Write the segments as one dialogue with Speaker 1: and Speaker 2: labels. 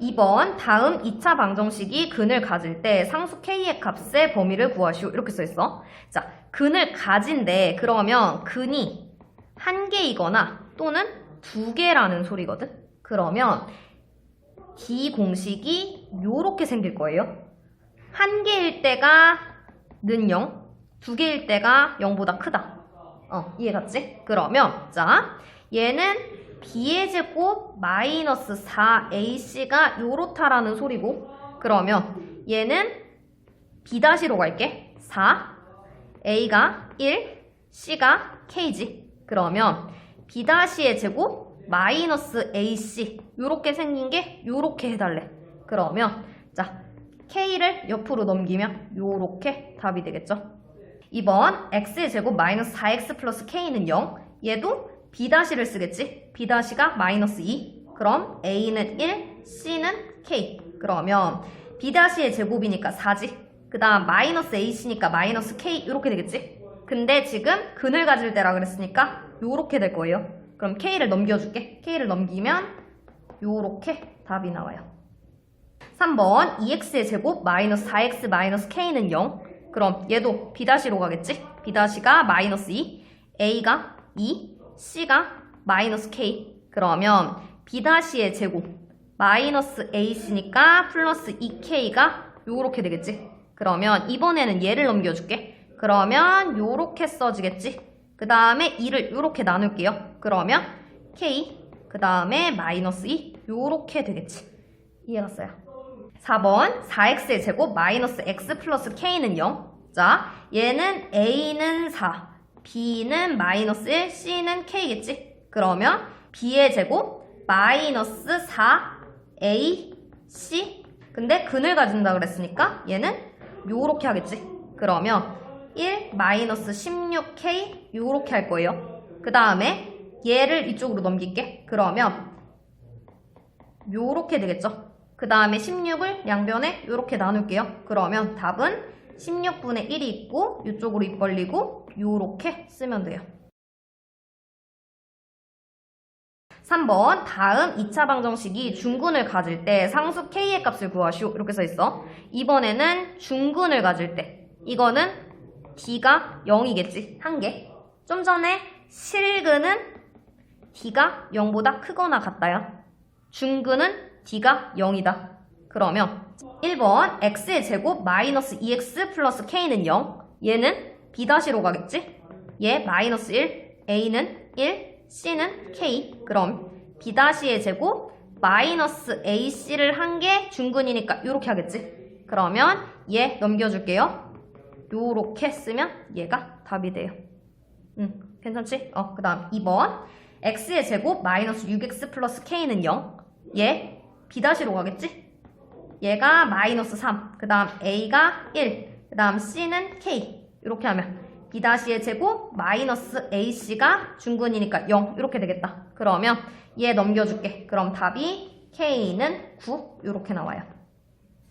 Speaker 1: 2번 다음 2차 방정식이 근을 가질 때 상수 k의 값의 범위를 구하시오. 이렇게 써있어. 자 근을 가진데 그러면 근이 한 개이거나 또는 두 개라는 소리거든. 그러면 d 공식이 요렇게 생길 거예요. 한 개일 때가 는 0, 두 개일 때가 0보다 크다. 어 이해 갔지? 그러면 자 얘는 b의 제곱 마이너스 4ac가 요렇다라는 소리고 그러면 얘는 b-로 갈게. 4 a가 1 c가 k지. 그러면 b-의 제곱 마이너스 ac 요렇게 생긴 게 요렇게 해달래. 그러면 자 k를 옆으로 넘기면 요렇게 답이 되겠죠? 2번 x의 제곱 마이너스 4x 플러스 k는 0 얘도 b-를 쓰겠지? B-가 마이너스 2 그럼 a는 1 c는 k. 그러면 b-의 제곱이니까 4지. 그 다음 마이너스 ac니까 마이너스 k. 이렇게 되겠지? 근데 지금 근을 가질 때라 그랬으니까 요렇게 될 거예요. 그럼 k를 넘겨줄게. K를 넘기면 요렇게 답이 나와요. 3번 2x의 제곱 마이너스 4x 마이너스 k는 0 그럼 얘도 b-로 가겠지? B-가 마이너스 2 a가 2 c가 마이너스 k. 그러면 b-의 제곱 마이너스 ac니까 플러스 2k가 요렇게 되겠지? 그러면 이번에는 얘를 넘겨줄게. 그러면 요렇게 써지겠지? 그 다음에 2를 요렇게 나눌게요. 그러면 k 그 다음에 마이너스 2 요렇게 되겠지? 이해갔어요? 4번 4x의 제곱 마이너스 x 플러스 k는 0 자, 얘는 a는 4 b는 마이너스 1, c는 k겠지? 그러면 b의 제곱 마이너스 4 a, c 근데 근을 가진다 그랬으니까 얘는 요렇게 하겠지? 그러면 1 마이너스 16k 요렇게 할 거예요. 그 다음에 얘를 이쪽으로 넘길게. 그러면 요렇게 되겠죠? 그 다음에 16을 양변에 요렇게 나눌게요. 그러면 답은 16분의 1이 있고 이쪽으로 입 벌리고 요렇게 쓰면 돼요. 3번 다음 2차 방정식이 중근을 가질 때 상수 k의 값을 구하시오. 이렇게 써있어. 이번에는 중근을 가질 때. 이거는 d가 0이겠지? 한 개. 좀 전에 실근은 d가 0보다 크거나 같다야 중근은 d가 0이다. 그러면 1번 x의 제곱 마이너스 2x 플러스 k는 0 얘는 b-로 가겠지? 얘 마이너스 1 a는 1 c는 k. 그럼 b-의 제곱 마이너스 ac를 한개 중근이니까 이렇게 하겠지? 그러면 얘 넘겨줄게요. 요렇게 쓰면 얘가 답이 돼요. 응 괜찮지? 어, 그 다음 2번 x의 제곱 마이너스 6x 플러스 k는 0 얘 b-로 가겠지? 얘가 마이너스 3, 그 다음 a가 1, 그 다음 c는 k 이렇게 하면 b-의 제곱 마이너스 ac가 중근이니까 0 이렇게 되겠다. 그러면 얘 넘겨줄게. 그럼 답이 k는 9 이렇게 나와요.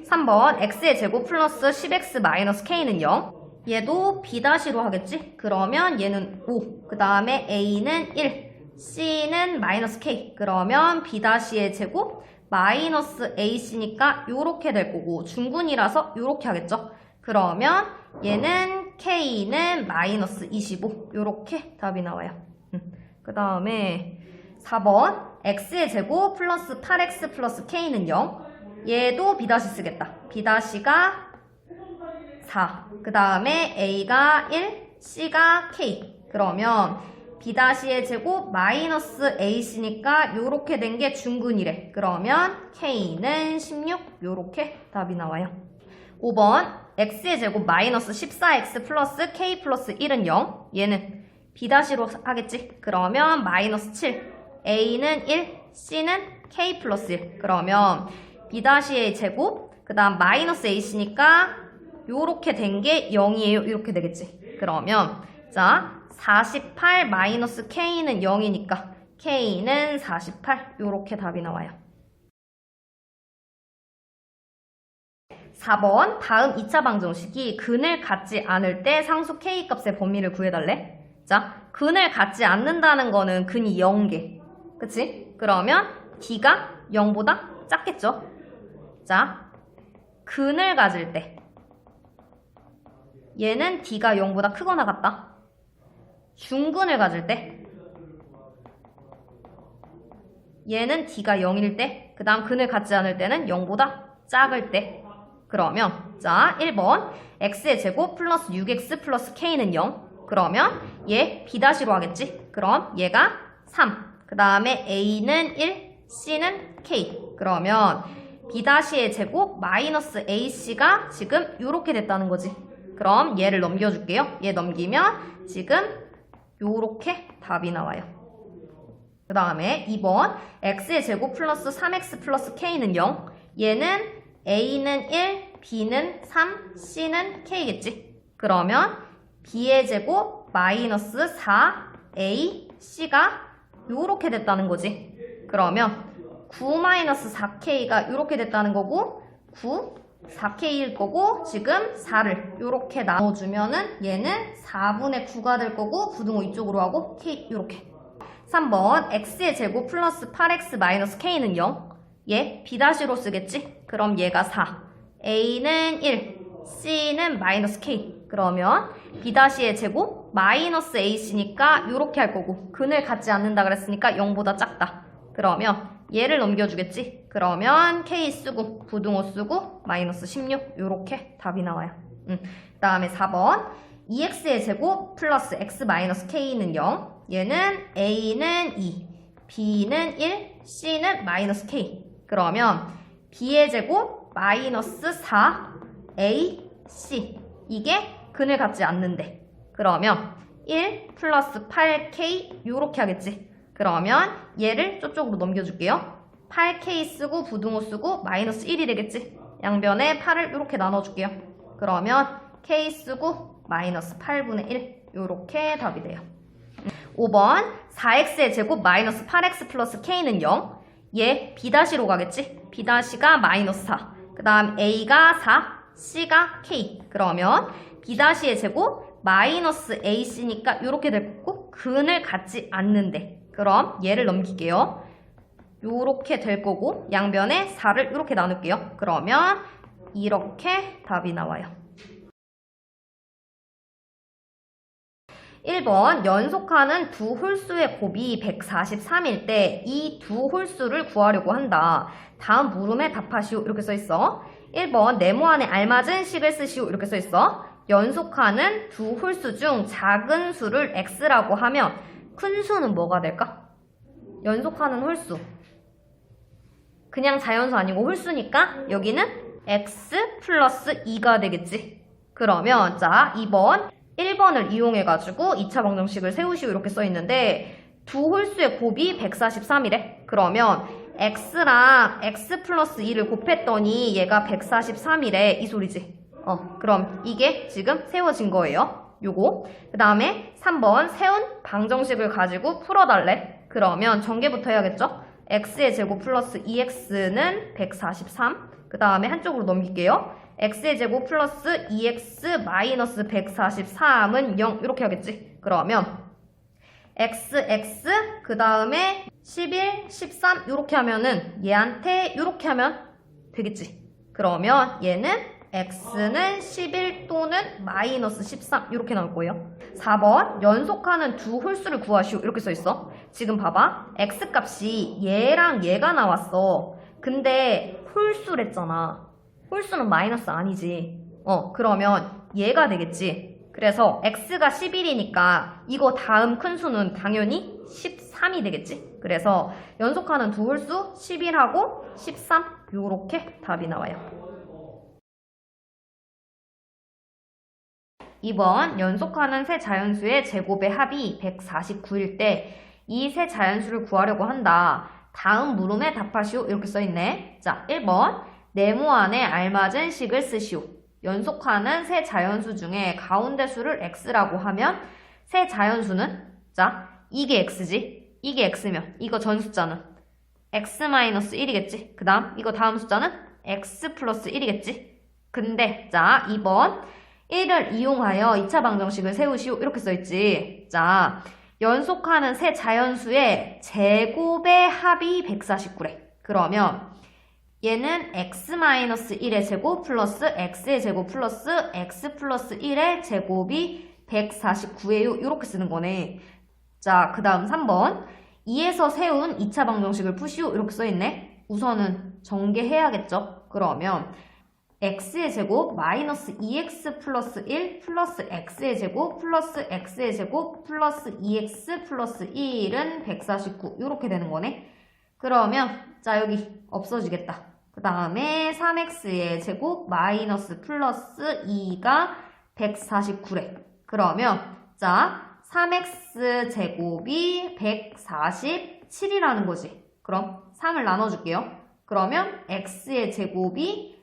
Speaker 1: 3번 x의 제곱 플러스 10x 마이너스 k는 0 얘도 b-로 하겠지? 그러면 얘는 5, 그 다음에 a는 1, c는 마이너스 k 그러면 b-의 제곱 마이너스 ac니까 요렇게 될 거고 중근이라서 요렇게 하겠죠? 그러면 얘는 k는 마이너스 25 요렇게 답이 나와요. 그 다음에 4번 x의 제곱 플러스 8x 플러스 k는 0 얘도 b' 쓰겠다. b''가 4. 그 다음에 a가 1, c가 k. 그러면 b-의 제곱 마이너스 ac니까 요렇게 된 게 중근이래. 그러면 k는 16 요렇게 답이 나와요. 5번 x의 제곱 마이너스 14x 플러스 k 플러스 1은 0 얘는 b-로 하겠지? 그러면 마이너스 7 a는 1 c는 k 플러스 1 그러면 b-의 제곱 그 다음 마이너스 ac니까 요렇게 된 게 0이에요 이렇게 되겠지? 그러면 자 48 마이너스 k는 0이니까 k는 48 요렇게 답이 나와요. 4번 다음 2차 방정식이 근을 갖지 않을 때 상수 k 값의 범위를 구해달래. 자, 근을 갖지 않는다는 거는 근이 0개. 그치? 그러면 d가 0보다 작겠죠? 자, 근을 가질 때 얘는 D가 0보다 크거나 같다. 중근을 가질 때 얘는 D가 0일 때, 그 다음 근을 갖지 않을 때는 0보다 작을 때. 그러면, 자, 1번. x의 제곱 플러스 6x 플러스 k는 0. 그러면 얘 b-로 하겠지? 그럼 얘가 3. 그 다음에 a는 1, c는 k. 그러면 b-의 제곱 마이너스 ac가 지금 요렇게 됐다는 거지. 그럼 얘를 넘겨줄게요. 얘 넘기면 지금 요렇게 답이 나와요. 그 다음에 2번 x의 제곱 플러스 3x 플러스 k는 0 얘는 a는 1, b는 3, c는 k겠지? 그러면 b의 제곱 마이너스 4, a, c가 요렇게 됐다는 거지. 그러면 9 마이너스 4k가 요렇게 됐다는 거고 9, 4k일 거고 지금 4를 요렇게 나눠주면은 얘는 4분의 9가 될 거고 부등호 이쪽으로 하고 k 요렇게. 3번 x의 제곱 플러스 8x 마이너스 k는 0. 얘 b-로 쓰겠지? 그럼 얘가 4. a는 1, c는 마이너스 k. 그러면 b-의 제곱 마이너스 ac니까 이렇게 할 거고 근을 갖지 않는다 그랬으니까 0보다 작다. 그러면 얘를 넘겨주겠지? 그러면 k 쓰고 부등호 쓰고 마이너스 16 이렇게 답이 나와요. 음. 그 다음에 4번 2x의 제곱 플러스 x 마이너스 k는 0. 얘는 a는 2, b는 1, c는 마이너스 k. 그러면 b의 제곱 마이너스 4, a, c. 이게 근을 갖지 않는데. 그러면 1 플러스 8k 요렇게 하겠지. 그러면 얘를 저쪽으로 넘겨줄게요. 8k 쓰고 부등호 쓰고 마이너스 1이 되겠지. 양변에 8을 이렇게 나눠줄게요. 그러면 k 쓰고 마이너스 8분의 1 요렇게 답이 돼요. 5번 4x의 제곱 마이너스 8x 플러스 k는 0. 얘 b-로 가겠지? b-가 마이너스 4. 그 다음 a가 4, c가 k. 그러면 b-의 제곱 마이너스 ac니까 이렇게 될 거고 근을 갖지 않는데. 그럼 얘를 넘길게요. 요렇게 될 거고 양변에 4를 이렇게 나눌게요. 그러면 이렇게 답이 나와요. 1번 연속하는 두 홀수의 곱이 143일 때 이 두 홀수를 구하려고 한다. 다음 물음에 답하시오 이렇게 써있어. 1번 네모 안에 알맞은 식을 쓰시오 이렇게 써있어. 연속하는 두 홀수 중 작은 수를 x라고 하면 큰 수는 뭐가 될까? 연속하는 홀수. 그냥 자연수 아니고 홀수니까 여기는 x 플러스 2가 되겠지. 그러면 자 2번 1번을 이용해가지고 2차 방정식을 세우시오 이렇게 써있는데 두 홀수의 곱이 143이래. 그러면 x랑 x 플러스 2를 곱했더니 얘가 143이래. 이 소리지. 어, 그럼 이게 지금 세워진 거예요. 요거. 그 다음에 3번 세운 방정식을 가지고 풀어달래. 그러면 전개부터 해야겠죠? x의 제곱 플러스 2x는 143. 그 다음에 한쪽으로 넘길게요. X의 제곱 플러스 2x 마이너스 143은 0 이렇게 하겠지. 그러면 x, x 그 다음에 11, 13 이렇게 하면은 얘한테 이렇게 하면 되겠지. 그러면 얘는 x는 11 또는 마이너스 13 이렇게 나올 거예요. 4번 연속하는 두 홀수를 구하시오 이렇게 써 있어. 지금 봐봐. x 값이 얘랑 얘가 나왔어. 근데 홀수랬잖아. 홀수는 마이너스 아니지. 어, 그러면 얘가 되겠지. 그래서 x가 11이니까 이거 다음 큰 수는 당연히 13이 되겠지. 그래서 연속하는 두 홀수 11하고 13 요렇게 답이 나와요. 2번 연속하는 세 자연수의 제곱의 합이 149일 때 이 세 자연수를 구하려고 한다. 다음 물음에 답하시오 이렇게 써있네. 자 1번 네모 안에 알맞은 식을 쓰시오. 연속하는 세 자연수 중에 가운데 수를 x라고 하면 세 자연수는? 자 이게 x지. 이게 x면 이거 전 숫자는 x-1이겠지. 그 다음 이거 다음 숫자는 x 플러스 1이겠지. 근데 자 2번 1을 이용하여 2차 방정식을 세우시오. 이렇게 써있지. 자 연속하는 세 자연수의 제곱의 합이 149래. 그러면 얘는 x-1의 제곱 플러스 x의 제곱 플러스 x 플러스 1의 제곱이 149예요. 이렇게 쓰는 거네. 자, 그 다음 3번. 2에서 세운 2차 방정식을 푸시오. 이렇게 써있네. 우선은 전개해야겠죠. 그러면 x의 제곱 마이너스 2x 플러스 1 플러스 x의 제곱 플러스 x의 제곱 플러스 2x 플러스 1은 149 이렇게 되는 거네. 그러면 자 여기 없어지겠다. 그 다음에 3x의 제곱 마이너스 플러스 2가 149래. 그러면 자 3x 제곱이 147이라는 거지. 그럼 3을 나눠줄게요. 그러면 x의 제곱이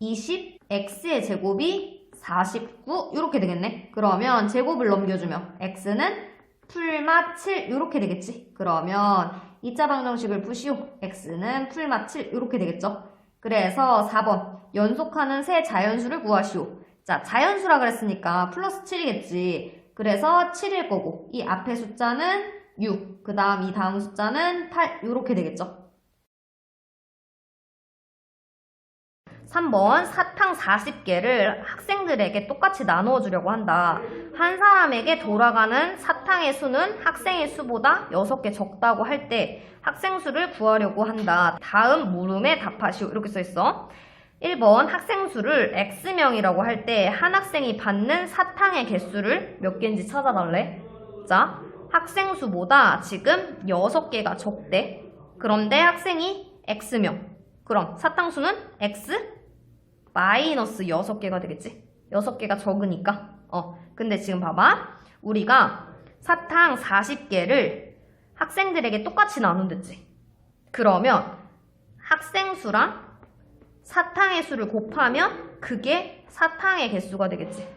Speaker 1: 20, x의 제곱이 49 이렇게 되겠네. 그러면 제곱을 넘겨주면 x는 풀맛 7 이렇게 되겠지. 그러면 2차 방정식을 푸시오. x는 풀맛 7 이렇게 되겠죠. 그래서 4번 연속하는 세 자연수를 구하시오. 자 자연수라 그랬으니까 플러스 7이겠지. 그래서 7일 거고 이 앞에 숫자는 6, 그 다음 이 다음 숫자는 8 이렇게 되겠죠. 3번 사탕 40개를 학생들에게 똑같이 나누어 주려고 한다. 한 사람에게 돌아가는 사탕의 수는 학생의 수보다 6개 적다고 할 때 학생 수를 구하려고 한다. 다음 물음에 답하시오. 이렇게 써 있어. 1번 학생 수를 X명이라고 할 때 한 학생이 받는 사탕의 개수를 몇 개인지 찾아달래. 자, 학생 수보다 지금 6개가 적대. 그런데 학생이 X명. 그럼 사탕 수는 X 마이너스 6개가 되겠지? 6개가 적으니까. 어, 근데 지금 봐봐. 우리가 사탕 40개를 학생들에게 똑같이 나눈댔지. 그러면 학생 수랑 사탕의 수를 곱하면 그게 사탕의 개수가 되겠지.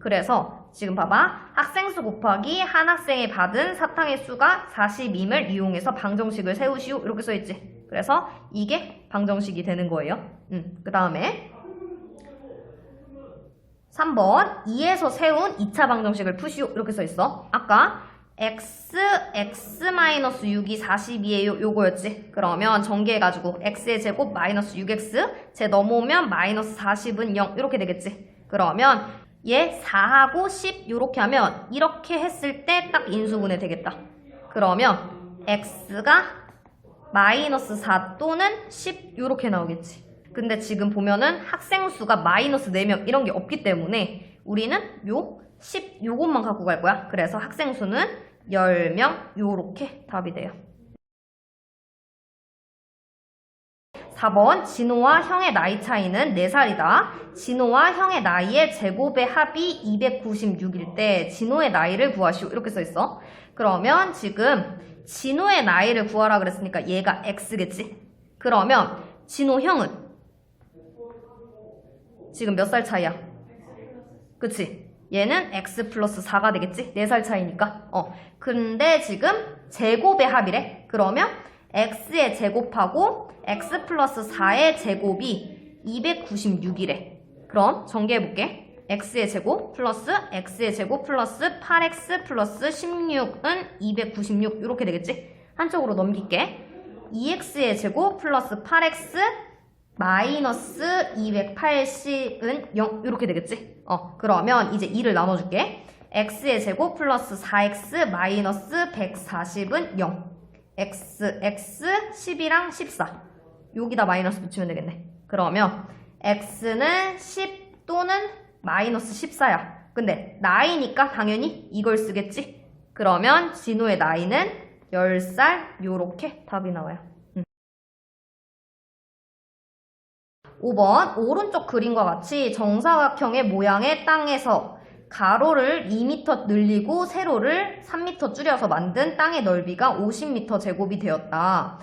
Speaker 1: 그래서 지금 봐봐. 학생 수 곱하기 한 학생이 받은 사탕의 수가 40임을 이용해서 방정식을 세우시오. 이렇게 써있지. 그래서 이게 방정식이 되는 거예요. 음, 그 다음에 3번 2에서 세운 2차 방정식을 푸시오. 이렇게 써있어. 아까 x, x-6이 42에요. 요거였지. 그러면 전개해가지고 x의 제곱 마이너스 6x 제 넘어오면 마이너스 40은 0 이렇게 되겠지. 그러면 얘 4하고 10 요렇게 하면 이렇게 했을 때 딱 인수분해 되겠다. 그러면 x가 마이너스 4 또는 10 요렇게 나오겠지 근데 지금 보면은 학생 수가 마이너스 4명 이런 게 없기 때문에 우리는 요 10 요것만 갖고 갈 거야. 그래서 학생 수는 10명 요렇게 답이 돼요. 4번 진호와 형의 나이 차이는 4살이다. 진호와 형의 나이의 제곱의 합이 296일 때 진호의 나이를 구하시오. 이렇게 써 있어. 그러면 지금 진호의 나이를 구하라 그랬으니까 얘가 x겠지. 그러면 진호 형은 지금 몇 살 차이야? 그치? 얘는 x 플러스 4가 되겠지? 4살 차이니까. 어. 근데 지금 제곱의 합이래. 그러면 x의 제곱하고 x 플러스 4의 제곱이 296이래. 그럼 전개해볼게. x의 제곱 플러스 x의 제곱 플러스 8x 플러스 16은 296 이렇게 되겠지? 한쪽으로 넘길게. 2x의 제곱 플러스 8x 마이너스 280은 0 이렇게 되겠지? 어 그러면 이제 2를 나눠줄게. X의 제곱 플러스 4x 마이너스 140은 0 x, x 10이랑 14 여기다 마이너스 붙이면 되겠네. 그러면 x는 10 또는 마이너스 14야. 근데 나이니까 당연히 이걸 쓰겠지? 그러면 진호의 나이는 10살 요렇게 답이 나와요 5번 오른쪽 그림과 같이 정사각형의 모양의 땅에서 가로를 2m 늘리고 세로를 3m 줄여서 만든 땅의 넓이가 50m 제곱이 되었다.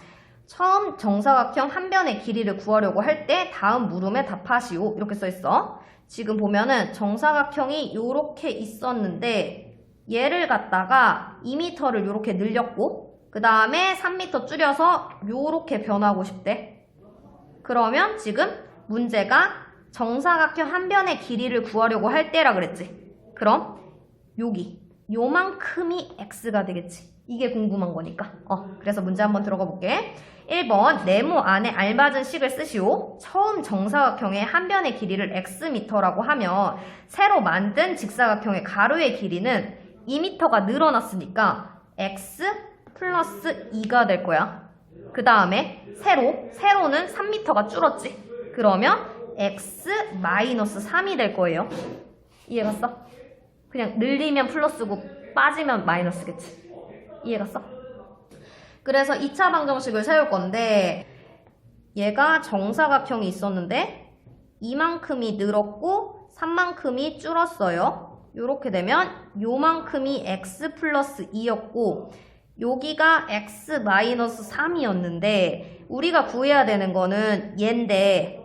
Speaker 1: 처음 정사각형 한 변의 길이를 구하려고 할 때 다음 물음에 답하시오. 이렇게 써있어. 지금 보면은 정사각형이 이렇게 있었는데 얘를 갖다가 2m를 이렇게 늘렸고 그 다음에 3m 줄여서 이렇게 변하고 싶대. 그러면 지금 문제가 정사각형 한 변의 길이를 구하려고 할 때라 그랬지. 그럼 여기 요만큼이 x가 되겠지. 이게 궁금한 거니까. 어, 그래서 문제 한번 들어가 볼게. 1번 네모 안에 알맞은 식을 쓰시오. 처음 정사각형의 한 변의 길이를 x미터라고 하면 새로 만든 직사각형의 가로의 길이는 2미터가 늘어났으니까 x 플러스 2가 될 거야. 그 다음에 세로, 세로는 3미터가 줄었지. 그러면 x 마이너스 3이 될 거예요. 이해갔어? 그냥 늘리면 플러스고 빠지면 마이너스겠지. 이해갔어? 그래서 2차 방정식을 세울 건데 얘가 정사각형이 있었는데 이만큼이 늘었고 3만큼이 줄었어요. 요렇게 되면 요만큼이 x 플러스 2였고 여기가 x 마이너스 3이었는데 우리가 구해야 되는 거는 얘인데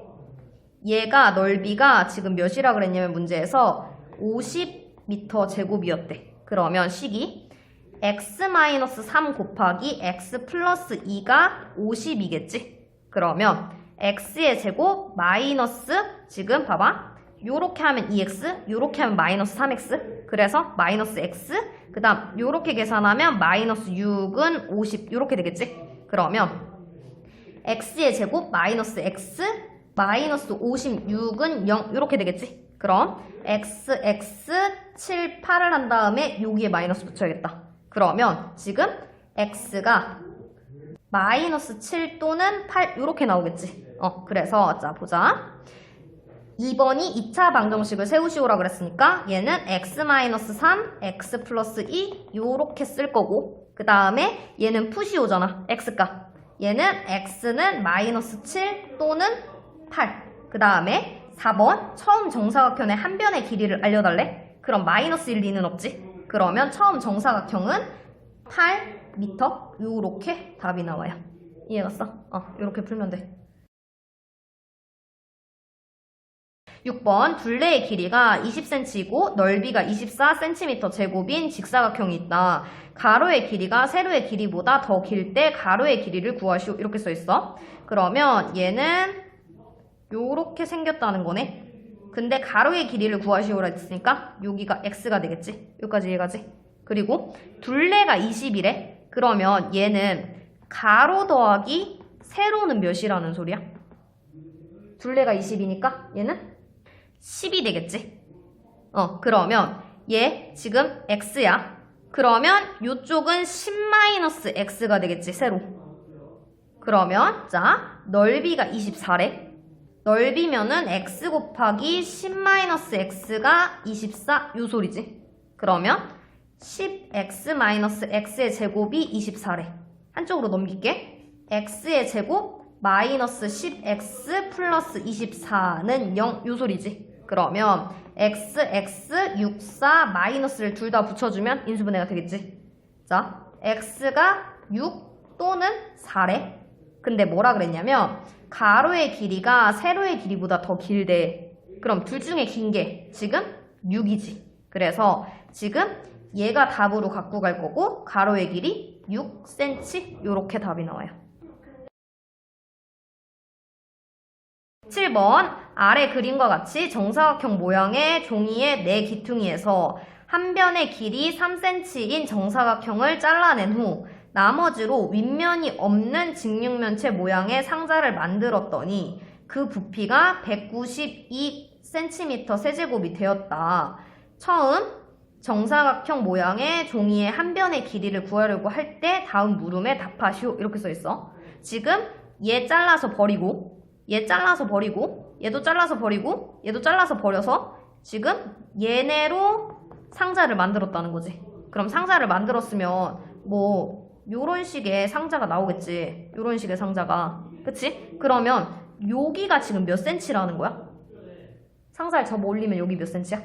Speaker 1: 얘가 넓이가 지금 몇이라 그랬냐면 문제에서 50m 제곱이었대. 그러면 식이 x-3 곱하기 x 플러스 2가 50이겠지? 그러면 x의 제곱 마이너스 지금 봐봐. 요렇게 하면 2x, 요렇게 하면 마이너스 3x. 그래서 마이너스 x. 그 다음 요렇게 계산하면 마이너스 6은 50. 요렇게 되겠지? 그러면 x의 제곱 마이너스 x 마이너스 56은 0 이렇게 되겠지? 그럼 x, x, 7, 8을 한 다음에 여기에 마이너스 붙여야겠다. 그러면 지금 x가 마이너스 7 또는 8 이렇게 나오겠지? 어, 그래서 자 보자. 2번이 2차 방정식을 세우시오라 그랬으니까 얘는 x 마이너스 3, x 플러스 2 요렇게 쓸 거고 그 다음에 얘는 푸시오잖아 x값 얘는 x는 마이너스 7 또는 8. 그 다음에 4번 처음 정사각형의 한 변의 길이를 알려달래? 그럼 마이너스 1, 2는 없지? 그러면 처음 정사각형은 8m 요렇게 답이 나와요. 이해갔어? 어, 요렇게 풀면 돼. 6번 둘레의 길이가 20cm이고 넓이가 24cm 제곱인 직사각형이 있다. 가로의 길이가 세로의 길이보다 더 길 때 가로의 길이를 구하시오. 이렇게 써 있어. 그러면 얘는 요렇게 생겼다는 거네. 근데 가로의 길이를 구하시오라 했으니까 여기가 x가 되겠지. 여기까지 이해가지? 그리고 둘레가 20이래. 그러면 얘는 가로 더하기 세로는 몇이라는 소리야? 둘레가 20이니까 얘는 10이 되겠지? 어, 그러면 얘 지금 x야. 그러면 이쪽은 10-x가 되겠지, 세로. 그러면 자, 넓이가 24래. 넓이면은 x 곱하기 10-x가 24, 요 소리지. 그러면 10x-x의 제곱이 24래. 한쪽으로 넘길게. x의 제곱 마이너스 10x 플러스 24는 0, 요 소리지. 그러면 x, x, 6, 4 마이너스를 둘 다 붙여주면 인수분해가 되겠지. 자, x가 6 또는 4래. 근데 뭐라 그랬냐면 가로의 길이가 세로의 길이보다 더 길대. 그럼 둘 중에 긴 게 지금 6이지. 그래서 지금 얘가 답으로 갖고 갈 거고 가로의 길이 6cm 요렇게 답이 나와요. 7번 아래 그림과 같이 정사각형 모양의 종이의 네 기퉁이에서 한 변의 길이 3cm인 정사각형을 잘라낸 후 나머지로 윗면이 없는 직육면체 모양의 상자를 만들었더니 그 부피가 192cm 세제곱이 되었다. 처음 정사각형 모양의 종이의 한 변의 길이를 구하려고 할 때 다음 물음에 답하시오 이렇게 써 있어. 지금 얘 잘라서 버리고 얘 잘라서 버리고 얘도 잘라서 버리고 얘도 잘라서 버려서 지금 얘네로 상자를 만들었다는 거지. 그럼 상자를 만들었으면 뭐 요런 식의 상자가 나오겠지. 요런 식의 상자가. 그치? 그러면 여기가 지금 몇 센치라는 거야? 상자를 접어 올리면 여기 몇 센치야?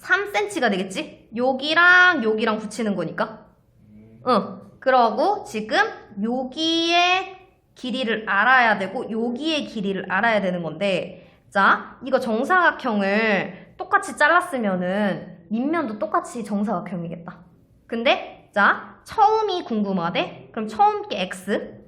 Speaker 1: 3cm가 되겠지? 여기랑 여기랑 붙이는 거니까. 응. 그러고 지금 여기에 길이를 알아야 되고 여기의 길이를 알아야 되는 건데 자 이거 정사각형을 똑같이 잘랐으면은 밑면도 똑같이 정사각형이겠다 근데 자 처음이 궁금하대? 그럼 처음 게 x?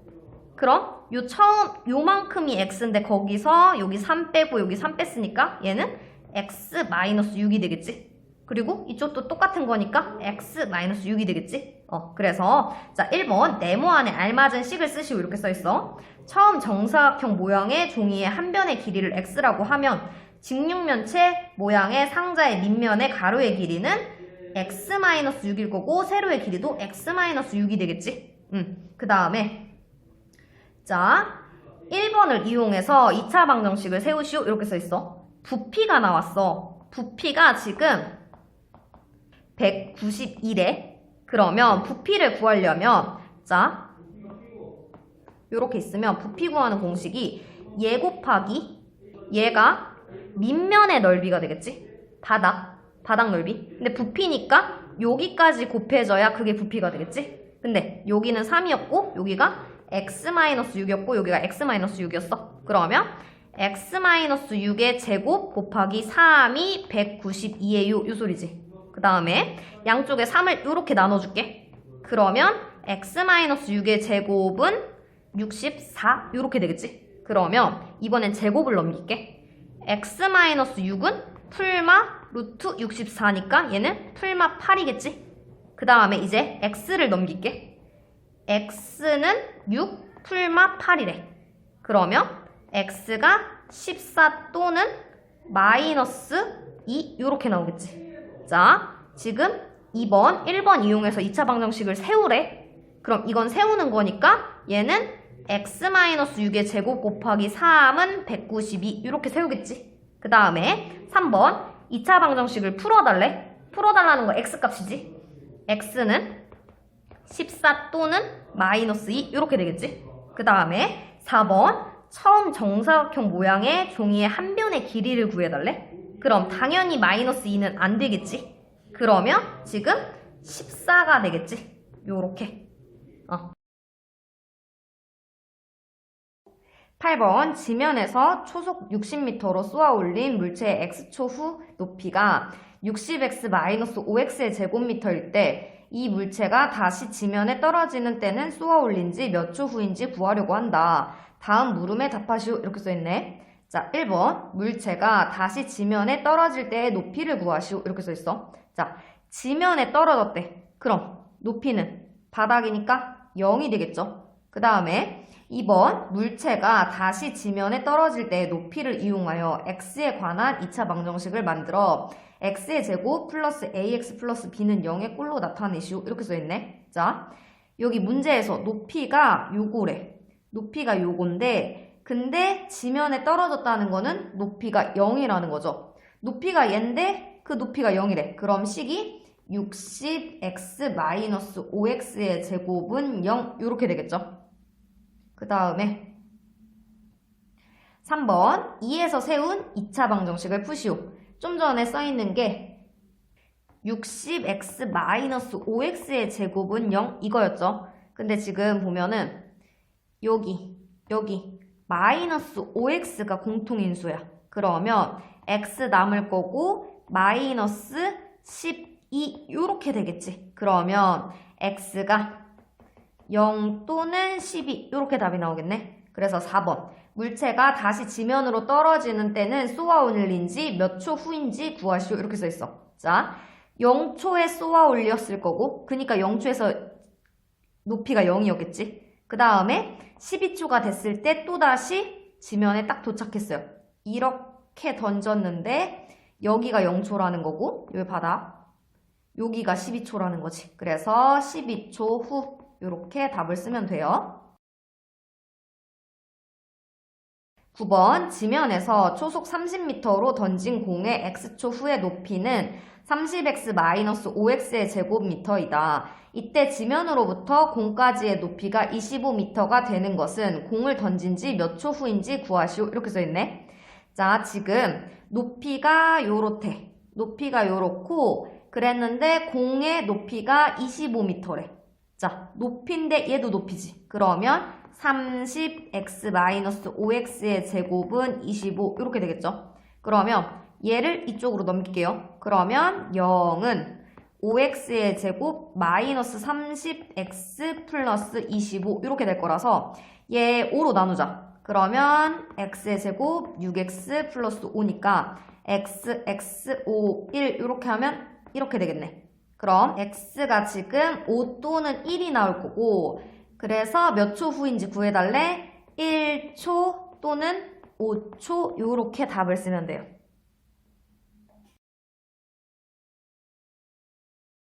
Speaker 1: 그럼 요 처음 요만큼이 x인데 거기서 여기 3 빼고 여기 3 뺐으니까 얘는 x 마이너스 6이 되겠지? 그리고 이쪽도 똑같은 거니까 x 마이너스 6이 되겠지? 어, 그래서 자 1번 네모 안에 알맞은 식을 쓰시오. 이렇게 써 있어. 처음 정사각형 모양의 종이의 한 변의 길이를 x라고 하면 직육면체 모양의 상자의 밑면의 가로의 길이는 x-6일 거고 세로의 길이도 x-6이 되겠지. 음, 그 다음에 자 1번을 이용해서 2차 방정식을 세우시오 이렇게 써있어. 부피가 나왔어. 부피가 지금 191에 그러면 부피를 구하려면 자 요렇게 있으면 부피 구하는 공식이 얘 곱하기 얘가 밑면의 넓이가 되겠지 바닥 바닥 넓이 근데 부피니까 여기까지 곱해져야 그게 부피가 되겠지 근데 여기는 3이었고 여기가 x-6이었고 여기가 x-6이었어 그러면 x-6의 제곱 곱하기 3이 192예요 요 소리지 그 다음에 양쪽에 3을 이렇게 나눠줄게. 그러면 x-6의 제곱은 64 이렇게 되겠지? 그러면 이번엔 제곱을 넘길게. x-6은 풀마 루트 64니까 얘는 풀마 8이겠지? 그 다음에 이제 x를 넘길게. x는 6 풀마 8이래. 그러면 x가 14 또는 마이너스 2 이렇게 나오겠지? 자, 지금 2번, 1번 이용해서 2차 방정식을 세우래. 그럼 이건 세우는 거니까 얘는 x-6의 제곱 곱하기 3은 192 이렇게 세우겠지. 그 다음에 3번 2차 방정식을 풀어달래. 풀어달라는 거 x값이지. x는 14 또는 마이너스 2 이렇게 되겠지. 그 다음에 4번 처음 정사각형 모양의 종이의 한 변의 길이를 구해달래. 그럼 당연히 마이너스 2는 안 되겠지? 그러면 지금 14가 되겠지? 요렇게. 어. 8번 지면에서 초속 60m로 쏘아 올린 물체의 x초 후 높이가 60x-5x의 제곱미터일 때 이 물체가 다시 지면에 떨어지는 때는 쏘아 올린 지 몇 초 후인지 구하려고 한다. 다음 물음에 답하시오. 이렇게 써있네. 자, 1번. 물체가 다시 지면에 떨어질 때의 높이를 구하시오. 이렇게 써있어. 자, 지면에 떨어졌대. 그럼 높이는 바닥이니까 0이 되겠죠. 그 다음에 2번. 물체가 다시 지면에 떨어질 때의 높이를 이용하여 x에 관한 2차 방정식을 만들어 x의 제곱 플러스 ax 플러스 b는 0의 꼴로 나타내시오. 이렇게 써있네. 자, 여기 문제에서 높이가 요거래. 높이가 요건데 근데 지면에 떨어졌다는 거는 높이가 0이라는 거죠. 높이가 얘인데 그 높이가 0이래. 그럼 식이 60x-5x의 제곱은 0 이렇게 되겠죠. 그 다음에 3번 2에서 세운 2차 방정식을 푸시오. 좀 전에 써있는 게 60x-5x의 제곱은 0 이거였죠. 근데 지금 보면은 여기 여기 마이너스 5x가 공통인수야. 그러면 x 남을 거고 마이너스 12 이렇게 되겠지. 그러면 x가 0 또는 12 이렇게 답이 나오겠네. 그래서 4번 물체가 다시 지면으로 떨어지는 때는 쏘아 올린지 몇 초 후인지 구하시오 이렇게 써 있어. 자, 0초에 쏘아 올렸을 거고 그니까 0초에서 높이가 0이었겠지. 그 다음에 12초가 됐을 때 또다시 지면에 딱 도착했어요. 이렇게 던졌는데 여기가 0초라는 거고 여기 바닥 여기가 12초라는 거지. 그래서 12초 후 이렇게 답을 쓰면 돼요. 9번 지면에서 초속 30m로 던진 공의 x초 후의 높이는 30x-5x의 제곱미터이다. 이때 지면으로부터 공까지의 높이가 25m가 되는 것은 공을 던진 지 몇 초 후인지 구하시오. 이렇게 써있네. 자, 지금 높이가 요렇대. 높이가 요렇고 그랬는데 공의 높이가 25m래. 자, 높이인데 얘도 높이지. 그러면 30x-5x의 제곱은 25 이렇게 되겠죠. 그러면 얘를 이쪽으로 넘길게요. 그러면 0은 5x의 제곱 마이너스 30x 플러스 25 이렇게 될 거라서 얘 5로 나누자. 그러면 x의 제곱 6x 플러스 5니까 x, x, 5, 1 이렇게 하면 이렇게 되겠네. 그럼 x가 지금 5 또는 1이 나올 거고 그래서 몇 초 후인지 구해달래? 1초 또는 5초 요렇게 답을 쓰면 돼요.